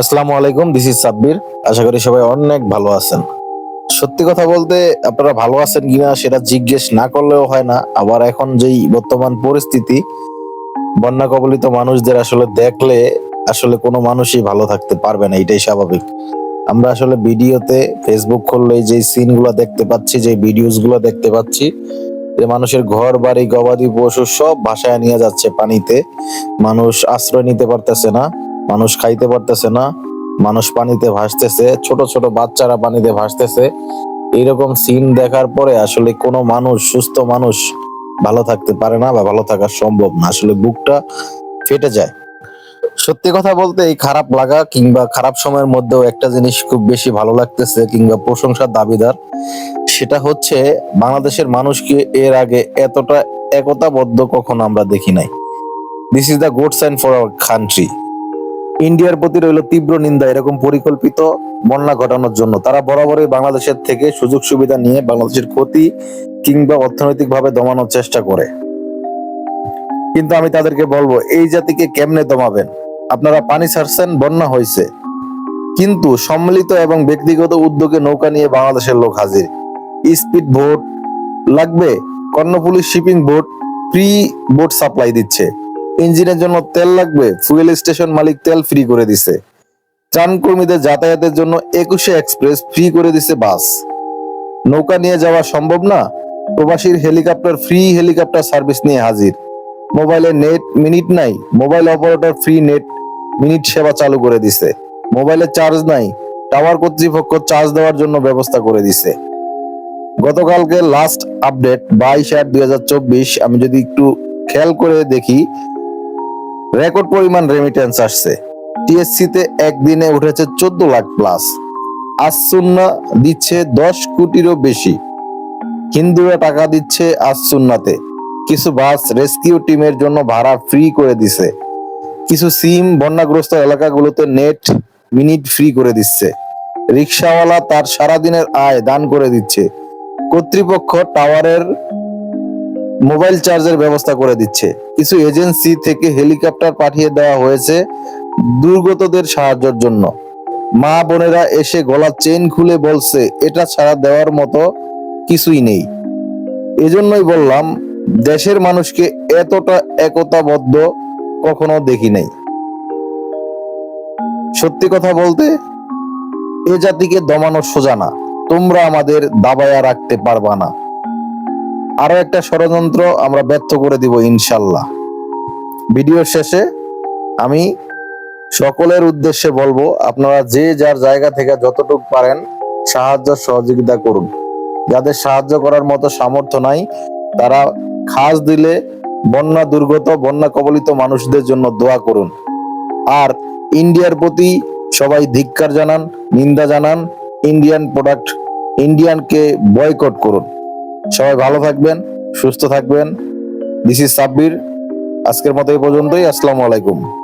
আসসালামু আলাইকুম this is Sabbir. আশা করি সবাই অনেক ভালো আছেন। সত্যি কথা বলতে, আপনারা ভালো আছেন কিনা সেটা জিজ্ঞেস না করলেও হয় না। আবার এখন যেই বর্তমান পরিস্থিতি, বন্যা কবলিত মানুষদের আসলে দেখলে আসলে কোনো মানুষই ভালো থাকতে পারবে না, এটাই স্বাভাবিক। আমরা আসলে ভিডিওতে ফেসবুক খুললে যে সিনগুলো দেখতে পাচ্ছি, যে ভিডিওসগুলো দেখতে পাচ্ছি, যে মানুষের ঘর, বাড়ি, গবাদি পশু সব ভাসায় নিয়ে যাচ্ছে পানিতে। মানুষ আশ্রয় নিতে পারতেছে না। মানুষ খাইতে পারতেছে না, মানুষ পানিতে ভাসতেছে, ছোট ছোট বাচ্চারা পানিতে ভাসতেছে। এরকম সিন দেখার পরে আসলে কোনো মানুষ, সুস্থ মানুষ ভালো থাকতে পারে না বা ভালো থাকা সম্ভব না। আসলে বুকটা ফেটে যায়। সত্যি কথা বলতে এই খারাপ লাগা কিংবা খারাপ সময়ের মধ্যেও একটা জিনিস খুব বেশি ভালো লাগতেছে কিংবা প্রশংসার দাবিদার, সেটা হচ্ছে বাংলাদেশের মানুষকে এর আগে এতটা একতাবদ্ধ কখনো আমরা দেখি নাই। This is the good sign for our country ইন্ডিয়ার প্রতি রইল তীব্র নিন্দা, এরকম পরিকল্পিত বন্যা ঘটানোর জন্য। তারা বরাবরই বাংলাদেশের থেকে সুযোগ সুবিধা নিয়ে বাংলাদেশের ক্ষতি কিংবা অর্থনৈতিকভাবে দমানোর চেষ্টা করে। কিন্তু আমি তাদেরকে বলব, এই জাতিকে কেমনে দমাবেন? আপনারা পানি ছাড়ছেন, বন্যা হয়েছে কিন্তু সম্মিলিত এবং ব্যক্তিগত উদ্যোগে নৌকা নিয়ে বাংলাদেশের লোক হাজির। স্পিড বোট লাগবে, Karnaphuli shipping boat, free boat supply দিচ্ছে। ইঞ্জিনের জন্য তেল লাগবে ফুয়েল স্টেশন মালিক তেল ফ্রি করে দিছে। ত্রাণ কর্মীদের যাতায়াতের জন্য একুশে এক্সপ্রেস ফ্রি করে দিছে বাস। নৌকা নিয়ে যাওয়া সম্ভব না, প্রবাসীর হেলিকপ্টার ফ্রি হেলিকপ্টার সার্ভিস নিয়ে হাজির। মোবাইলে নেট মিনিট নাই, mobile operator free net minute সেবা চালু করে দিছে। মোবাইলে চার্জ নাই টাওয়ার কর্তৃপক্ষ চার্জ দেওয়ার জন্য ব্যবস্থা করে দিছে। গতকালকে লাস্ট আপডেট বাইশ আট দুই আমি যদি একটু খেয়াল করে দেখি রেকর্ড পরিমাণ রেমিটেন্স আসছে। টিএসসি তে একদিনে উঠেছে চোদ্দ লাখ প্লাস আসুন্না দিচ্ছে দশ কোটিরও বেশি। হিন্দুরা টাকা দিচ্ছে আসুন্নাতে কিছু বাস রেস্কিউ টিমের জন্য ভাড়া ফ্রি করে দিছে। কিছু সিম বন্যাগ্রস্ত এলাকাগুলোতে নেট মিনিট ফ্রি করে দিচ্ছে। রিক্সাওয়ালা তার সারাদিনের আয় দান করে দিচ্ছে। কর্তৃপক্ষ টাওয়ারের মোবাইল চার্জের ব্যবস্থা করে দিচ্ছে। কিছু এজেন্সি থেকে হেলিকপ্টার পাঠিয়ে দেওয়া হয়েছে দুর্গতদের সাহায্যের জন্য। মা বোনেরা এসে গলার চেন খুলে বলছে, এটা ছাড়া দেওয়ার মতো কিছুই নেই। এজন্যই বললাম, দেশের মানুষকে এতটা একতাবদ্ধ কখনো দেখি নাই। সত্যি কথা বলতে, এ জাতিকে দমানো সোজা না। তোমরা আমাদের দাবায়া রাখতে পারবা না। আরও একটা ষড়যন্ত্র আমরা ব্যর্থ করে দিব, ইনশাল্লাহ। ভিডিওর শেষে আমি সকলের উদ্দেশ্যে বলব, আপনারা যে যার জায়গা থেকে যতটুকু পারেন সাহায্য, সহযোগিতা করুন। যাদের সাহায্য করার মতো সামর্থ্য নাই, তারা খাস দিলে বন্যা দুর্গত, বন্যা কবলিত মানুষদের জন্য দোয়া করুন। আর ইন্ডিয়ার প্রতি সবাই ধিক্কার জানান, নিন্দা জানান, ইন্ডিয়ান প্রোডাক্ট, ইন্ডিয়ানকে বয়কট করুন। সবাই ভালো থাকবেন সুস্থ থাকবেন। This is Sabbir. আজকের মতো এই পর্যন্তই। আসসালামু আলাইকুম।